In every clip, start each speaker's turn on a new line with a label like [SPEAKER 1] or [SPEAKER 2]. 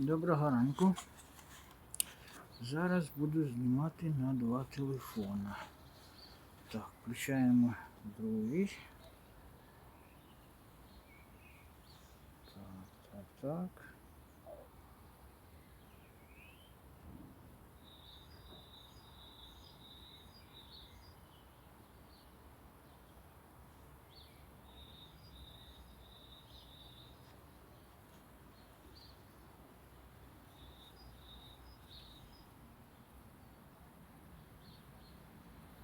[SPEAKER 1] Доброго ранку. Зараз буду знімати на два телефона. Так, включаємо другий. Так, так, так.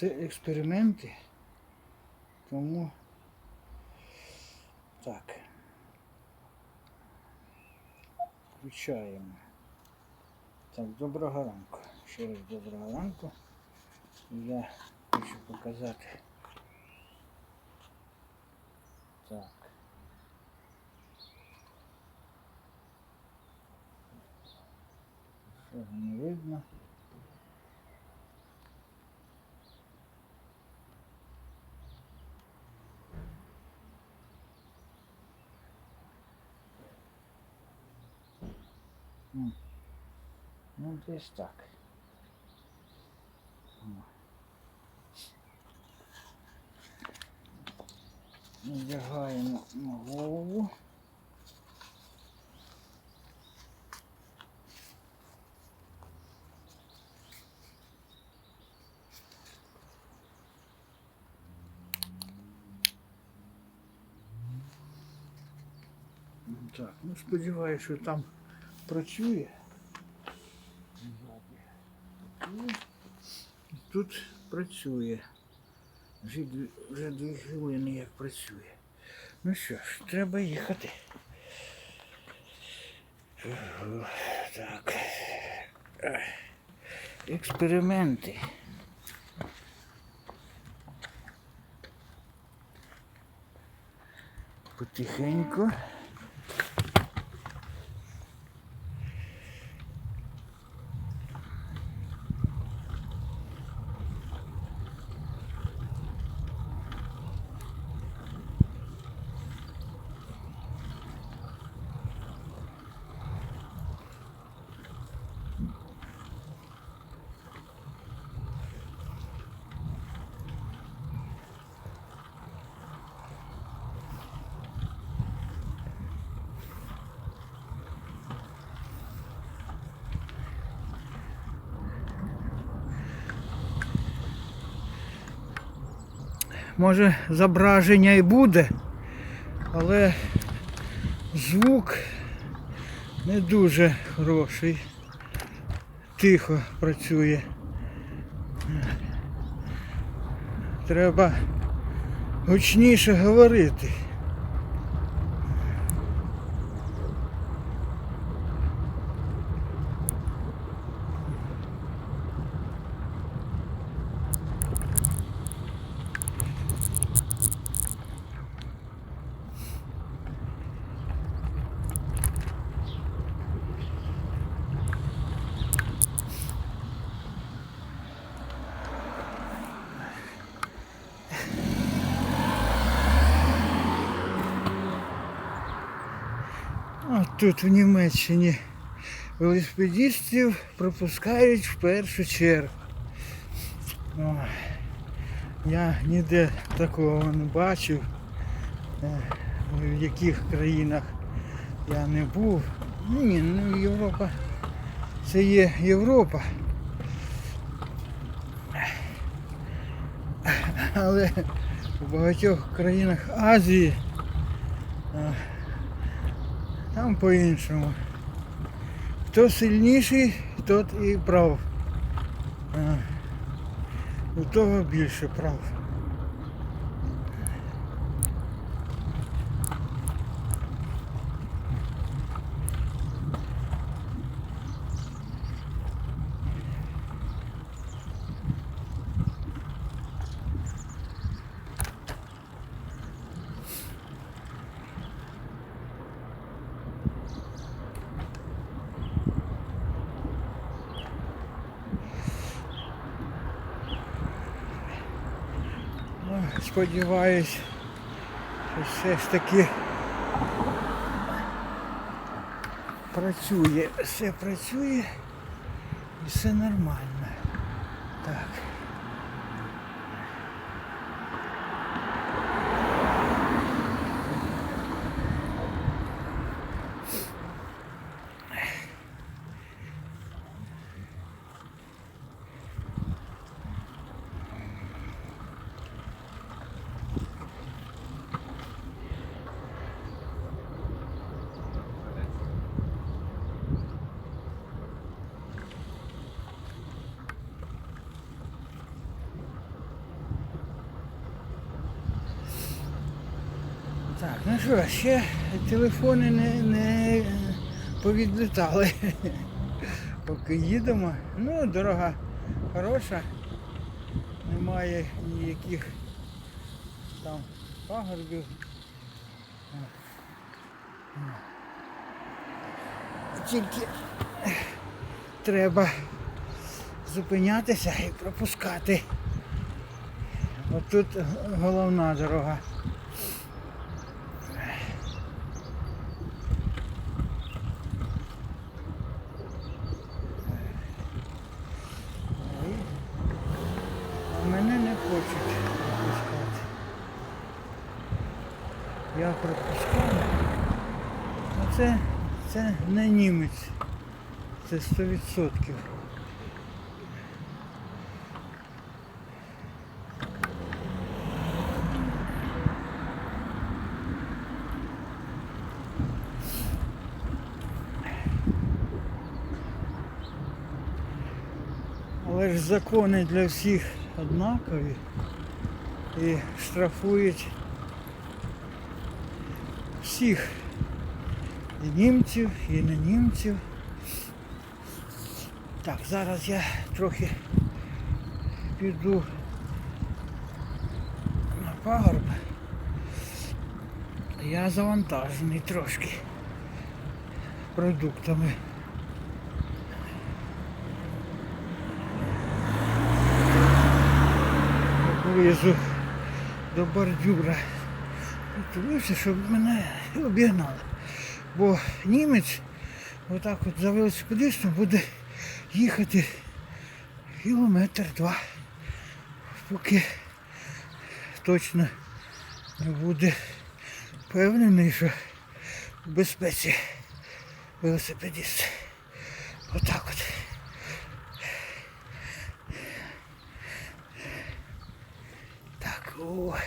[SPEAKER 1] Це експерименти, тому так. Включаємо. Так, доброго ранку. Ще раз доброго ранку. Я хочу показати. Так. Що не видно? Ну, десь так. Надягаємо на голову. Так, ну сподіваюся, що там працює. Тут працює. Вже вже дві хвилини як працює. Ну що ж, треба їхати. Так. Експерименти. Потихеньку. Може зображення і буде, але звук не дуже хороший. Тихо працює. Треба гучніше говорити. А тут в Німеччині велосипедистів пропускають в першу чергу. Ой, я ніде такого не бачив, е, в яких країнах я не був. Ні, ну Європа. Це є Європа. Але в багатьох країнах Азії е, там по-іншому. Хто сильніший, тот і прав. У того більше прав. Сподіваюсь, що все ж таки працює, все працює і все нормально. Так. Так, ну що, ще телефони не, не повідлітали. Поки їдемо. Ну, дорога хороша. Немає ніяких там пагорбів. Тільки треба зупинятися і пропускати. От тут головна дорога. А мене не хочуть пропускати. Я пропускаю. А це, це не німець. Це 100%. Але ж закони для всіх однакові і штрафують всіх. І німців, і не німців. Так, зараз я трохи піду на пагорб. Я завантажений трошки продуктами. Вилізу до бордюра. Дивився, щоб мене обігнали. Бо німець отак от за велосипедистом буде їхати кілометр два. Поки точно не буде впевнений, що в безпеці велосипедист. Отак от. Так, ой.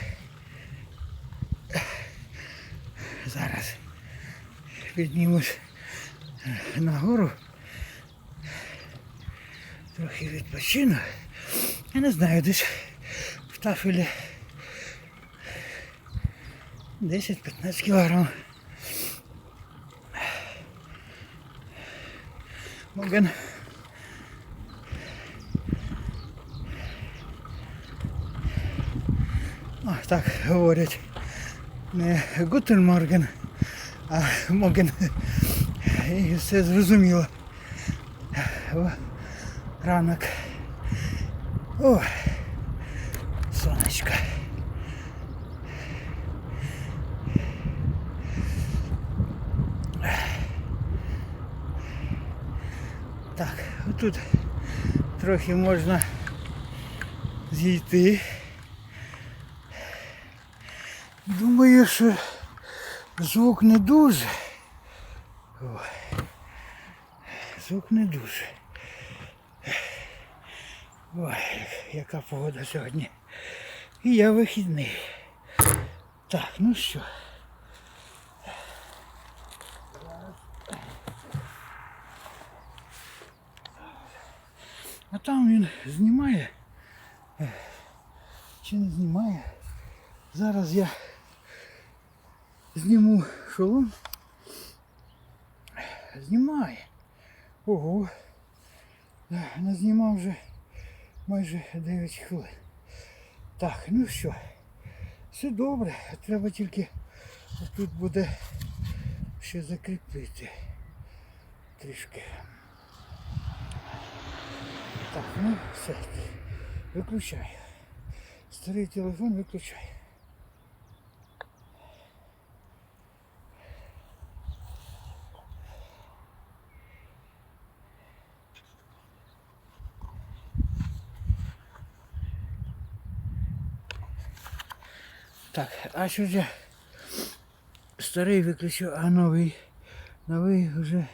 [SPEAKER 1] Зараз піднімусь нагору. Трохи відпочину. Я не знаю, десь в тафелі 10-15 кілограм. Моген. О, так говорять. Гутен Морген, а Моген. І все зрозуміло. Ранок. О, сонечко. Так, отут трохи можна зійти. Думаю, що звук не дуже. Ой. Звук не дуже. Ой, яка погода сьогодні. І я вихідний. Так, ну що. А там він знімає. Чи не знімає? Зараз я зніму шолом. Знімає. Ого. Да, Назнімав вже майже 9 хвилин. Так, ну що, все добре, треба тільки тут буде ще закріпити трішки. Так, ну все, виключаю. Старий телефон виключай. Так, а я старий виключив, а новий, новий вже